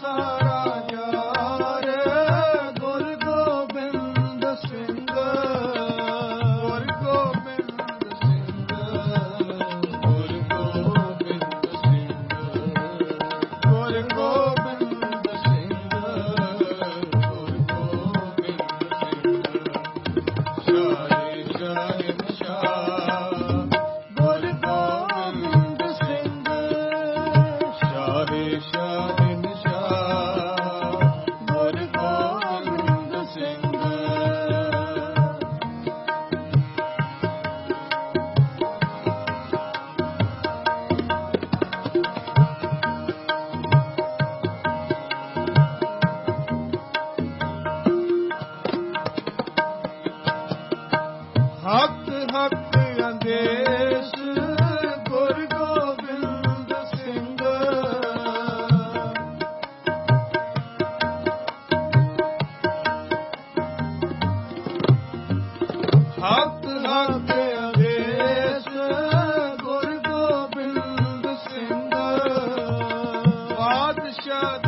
सहा ਹੱਥ ਹੱਥ ਅੰਦੇਸ਼ ਗੁਰ ਸਿੰਘ। ਹੱਥ ਹੱਥ ਅੰਦੇਸ਼ ਗੁਰ ਸਿੰਘ। ਪਾਤਸ਼ਾਹ